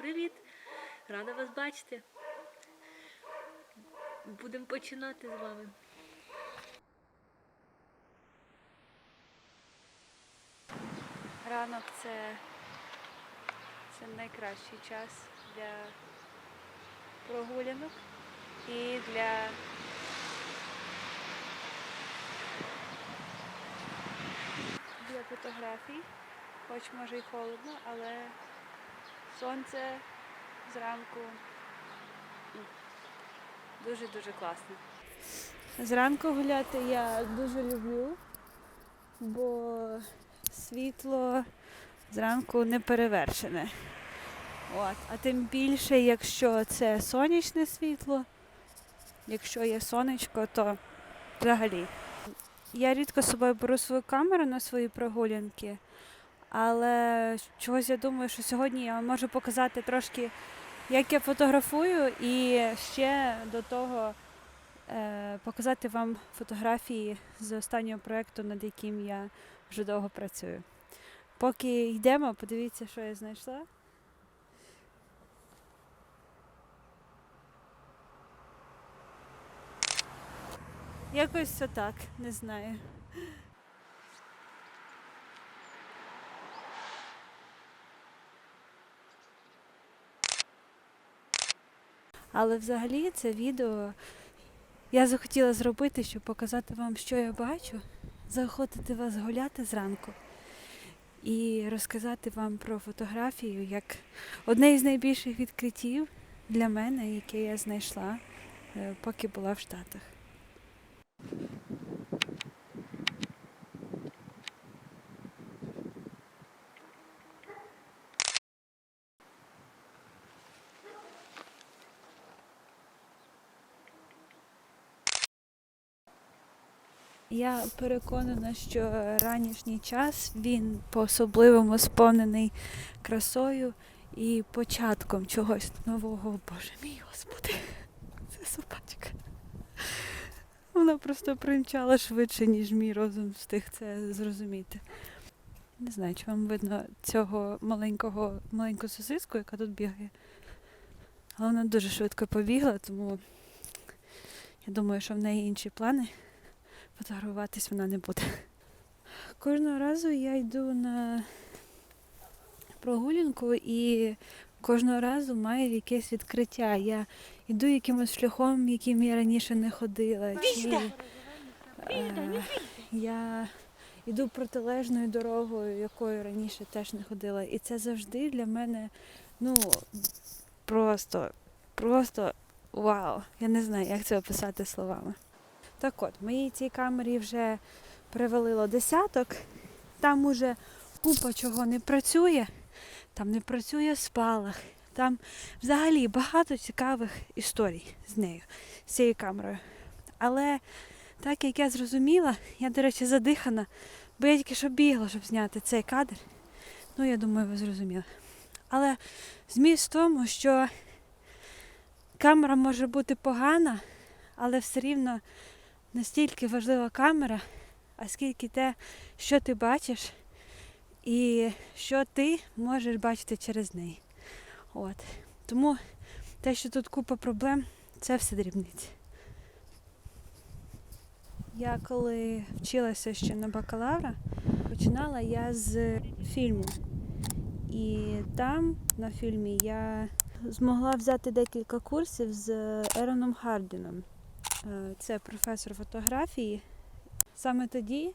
привіт! Рада вас бачити. Будемо починати з вами. Ранок це, це найкращий час для прогулянок і для для фотографій. Хоч може і холодно, але сонце зранку ну, дуже-дуже класно. Зранку гуляти я дуже люблю, бо світло зранку не перевершене. От. А тим більше, якщо це сонячне світло, якщо є сонечко, то взагалі. Я рідко з собою беру свою камеру на свої прогулянки, але чогось я думаю, що сьогодні я вам можу показати трошки, як я фотографую, і ще до того е, показати вам фотографії з останнього проєкту, над яким я вже довго працюю. Поки йдемо, подивіться, що я знайшла. Якось все так, не знаю. Але взагалі це відео я захотіла зробити, щоб показати вам, що я бачу, заохотити вас гуляти зранку і розказати вам про фотографію як одне із найбільших відкриттів для мене, яке я знайшла, е, поки була в Штатах. Я переконана, що ранішній час він по-особливому сповнений красою і початком чогось нового. Боже мій Господи, це собачка. Вона просто примчала швидше, ніж мій розум встиг це зрозуміти. Не знаю, чи вам видно цього маленького маленьку сосиску, яка тут бігає. Але вона дуже швидко побігла, тому я думаю, що в неї інші плани фотографуватись вона не буде. Кожного разу я йду на прогулянку і кожного разу маю якесь відкриття. Я йду якимось шляхом, яким я раніше не ходила. Чи, е, я йду протилежною дорогою, якою раніше теж не ходила. І це завжди для мене ну, просто, просто вау. Я не знаю, як це описати словами. Так от, моїй цій камері вже привалило десяток, там уже купа чого не працює, там не працює спалах, там взагалі багато цікавих історій з нею, з цією камерою. Але так як я зрозуміла, я, до речі, задихана, бо я тільки що бігла, щоб зняти цей кадр. Ну, я думаю, ви зрозуміли. Але зміст в тому, що камера може бути погана, але все рівно настільки важлива камера, а скільки те, що ти бачиш, і що ти можеш бачити через неї. От. Тому те, що тут купа проблем, це все дрібниці. Я коли вчилася ще на бакалавра, починала я з фільму. І там на фільмі я змогла взяти декілька курсів з Ероном Хардіном. Е, Це професор фотографії. Саме тоді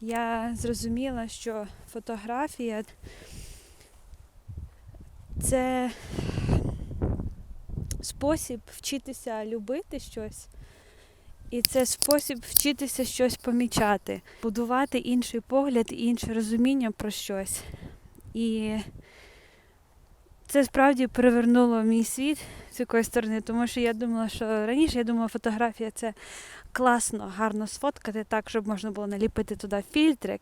я зрозуміла, що фотографія це спосіб вчитися любити щось, і це спосіб вчитися щось помічати, будувати інший погляд інше розуміння про щось. І це справді перевернуло мій світ з якоїсь сторони, тому що я думала, що раніше я думала, фотографія це класно, гарно сфоткати так, щоб можна було наліпити туди фільтрик,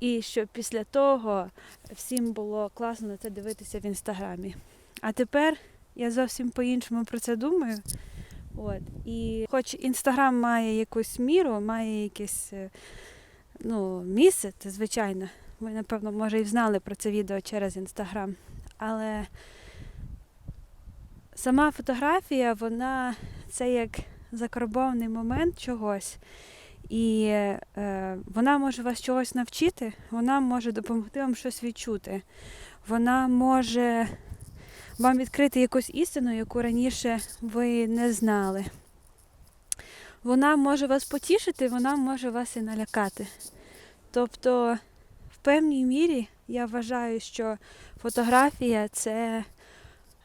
і щоб після того всім було класно на це дивитися в інстаграмі. А тепер я зовсім по-іншому про це думаю. От. І хоч інстаграм має якусь міру, має якесь е, ну, місце, це звичайно. Ви, напевно, може, і знали про це відео через інстаграм. Але Сама фотографія, вона це як закарбований момент чогось. І е, вона може вас чогось навчити, вона може допомогти вам щось відчути. Вона може вам відкрити якусь істину, яку раніше ви не знали. Вона може вас потішити, вона може вас і налякати. Тобто, в певній мірі я вважаю, що фотографія це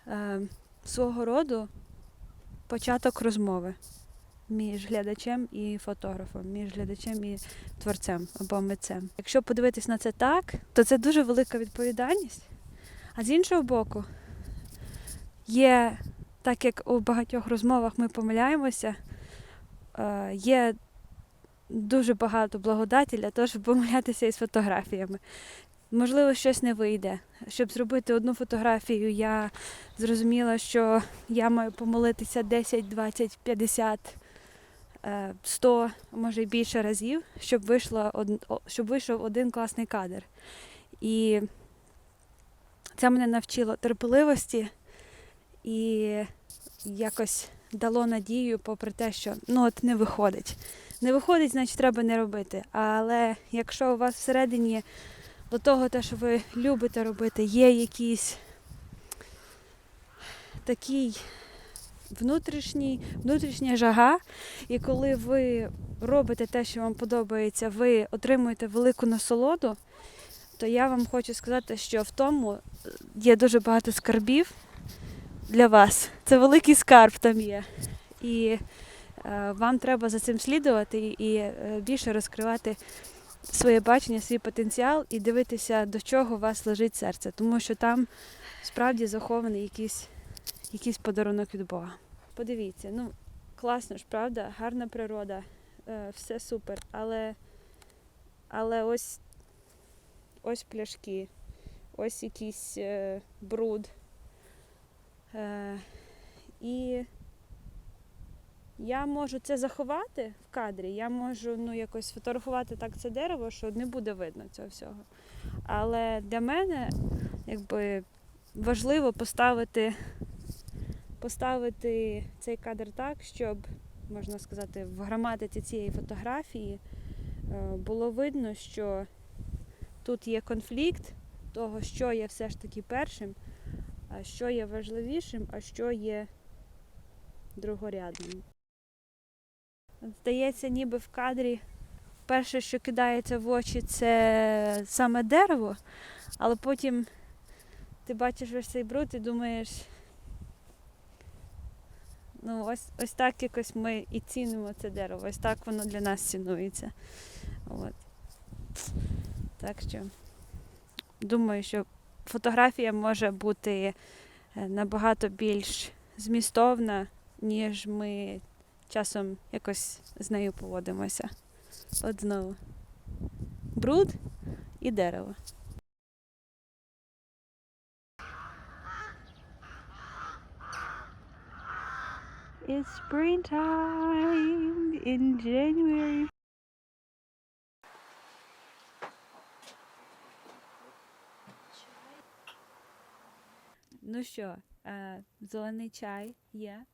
е, свого роду початок розмови між глядачем і фотографом, між глядачем і творцем або митцем. Якщо подивитись на це так, то це дуже велика відповідальність. А з іншого боку, є, так як у багатьох розмовах ми помиляємося, е, є дуже багато благодаті для того, щоб помилятися із фотографіями. Можливо, щось не вийде. Щоб зробити одну фотографію, я зрозуміла, що я маю помолитися 10, 20, 50, е, 100, може й більше разів, щоб, вийшло, од- щоб вийшов один класний кадр. І це мене навчило терпеливості і якось дало надію, попри те, що ну от не виходить. Не виходить, значить треба не робити. Але якщо у вас всередині до того, те, що ви любите робити, є якийсь такий внутрішній, внутрішня жага, і коли ви робите те, що вам подобається, ви отримуєте велику насолоду, то я вам хочу сказати, що в тому є дуже багато скарбів для вас. Це великий скарб там є. І е, вам треба за цим слідувати і е, більше розкривати своє бачення, свій потенціал і дивитися, до чого у вас лежить серце, тому що там справді захований якийсь, якийсь подарунок від Бога. Подивіться, ну класно ж, правда? Гарна природа, е, все супер. Але, але ось, ось пляшки, ось якийсь е, бруд. Е, і я можу це заховати в кадрі, я можу ну, якось фотографувати так це дерево, що не буде видно цього всього. Але для мене якби, важливо поставити, поставити цей кадр так, щоб, можна сказати, в граматиці цієї фотографії е, було видно, що тут є конфлікт того, що є все ж таки першим, а що є важливішим, а що є другорядним. Здається, ніби в кадрі перше, що кидається в очі, це саме дерево, але потім ти бачиш ось цей бруд і думаєш, ну ось, ось так якось ми і цінимо це дерево, ось так воно для нас цінується. От. Так що думаю, що фотографія може бути е, набагато більш змістовна, ніж ми часом якось з нею поводимося. От знову. Бруд і дерево. It's springtime in January. Ну що, е, зелений чай є.